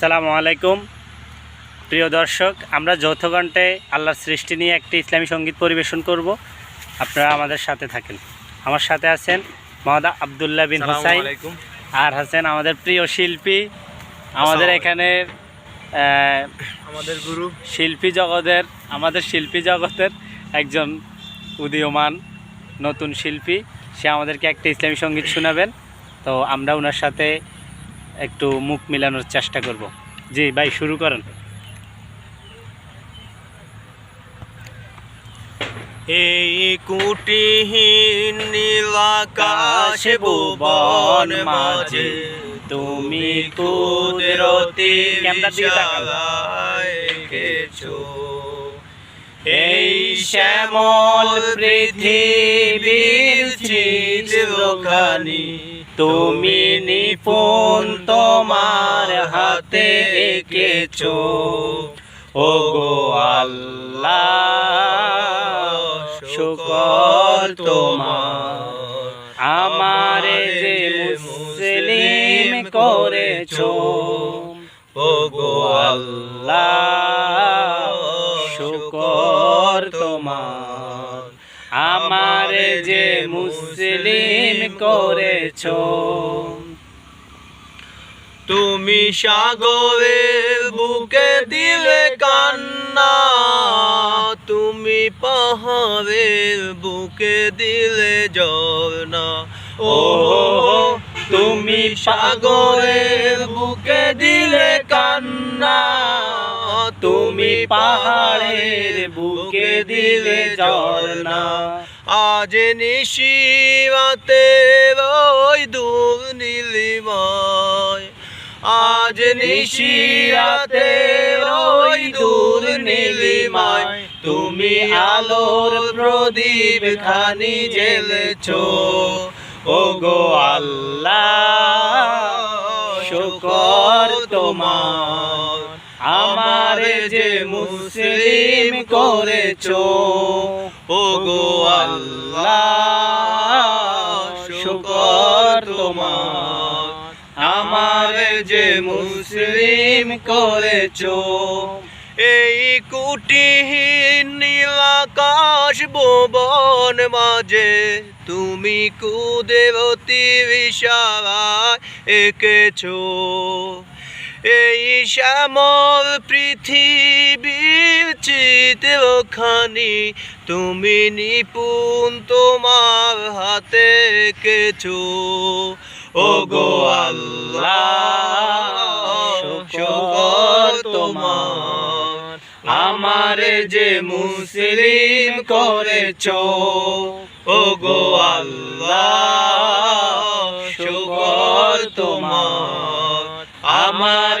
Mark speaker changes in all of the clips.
Speaker 1: সালামু আলাইকুম। প্রিয় দর্শক আমরা যৌথ কণ্ঠে আল্লাহর সৃষ্টি নিয়ে একটি ইসলামী সংগীত পরিবেশন করব। আপনারা আমাদের সাথে থাকেন। আমার সাথে আছেন মহাদা আবদুল্লাহ বিন হুসাইন আর আছেন আমাদের প্রিয় শিল্পী। আমাদের এখানে
Speaker 2: আমাদের গুরু।
Speaker 1: শিল্পী জগতের আমাদের শিল্পী জগতের একজন উদীয়মান নতুন শিল্পী। সে আমাদেরকে একটা ইসলামী সংগীত শোনাবেন। তো আমরা ওনার সাথে একটু মুখ মিলানোর চেষ্টা করব। জি ভাই শুরু করেন।
Speaker 2: এই কুটিহীন নীলাকাশ ভুবন মাঝে তুমি কুদরতি।
Speaker 1: এই শ্যামল পৃথিবীর চিত্রখানি তুমি নিপুণ তোমার হাতে এঁকেছো। ও গো আল্লাহ তোমার। আমার যে মুসলিম করেছ। ও গো আল্লাহ যে মুসলিম করেছ।
Speaker 2: তুমি সাগরের বুকে দিলে কান্না, তুমি পাহাড়ের বুকে দিলে ঝর্ণা। ও
Speaker 1: তুমি সাগরের বুকে দিলে কান্না, তুমি পাহাড়ের বুকে দিলে ঝর্ণা।
Speaker 2: আজ নিশিরাতে ওই দূর নীলিমায়। আজ নিশিরাতে ওই দূর নীলিমায়।
Speaker 1: তুমি আলোর প্রদীপ খানি জ্বেলেছো। ও গো আল্লাহ, শুকর তোমার। আমার যে মুসলিম করেছ? ও গো আল্লাহ, শুকর তোমার। আমার যে মুসলিম করেছ,
Speaker 2: এই কুটিহীন নীলাকাশ ভুবন মাঝে তুমি কুদেবতী বিশালায় এঁকেছো। শ্যামল পৃথিবীর চিত্রখানি তুমি নিপুণ তোমার হাতে এঁকেছো ও গো আল্লাহ তোমার।
Speaker 1: আমার যে মুসলিম করেছ ও গো আল্লাহ তোমার। আমার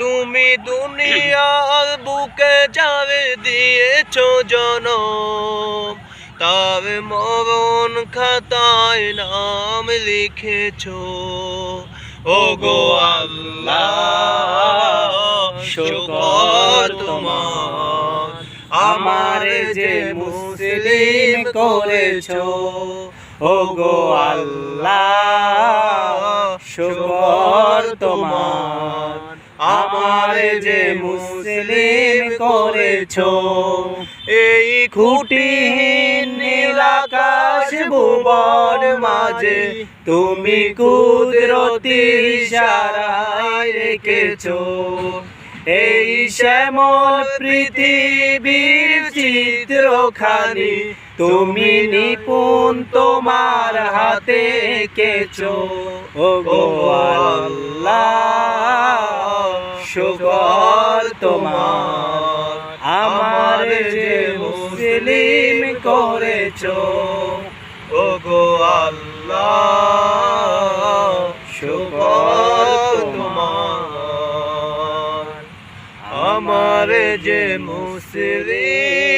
Speaker 2: তুমি দুনিয়ার বুকে যাবে দিয়েছ জনম। তার মরণ খাতায় নাম লিখেছ। ও গো আল্লাহ তোমার।
Speaker 1: আমার যে মুসলিম করেছ ও গো আল্লাহ, শুকর তোমার। যে মুসলিম করেছ,
Speaker 2: এই
Speaker 1: খুঁটিহীন নীলাকাশ ভুবন মাঝে তুমি কুদরতি ইশারায় রেখেছো। এই শ্যামল পৃথিবীর চিত্রখানি তুমি নিপুণ তোমার হাতে এঁকেছো। ও গো তোমার আমার যে মুসলিম করেছ
Speaker 2: ও গো আল্লাহ শুভ তোমার। আমার যে মুসলিম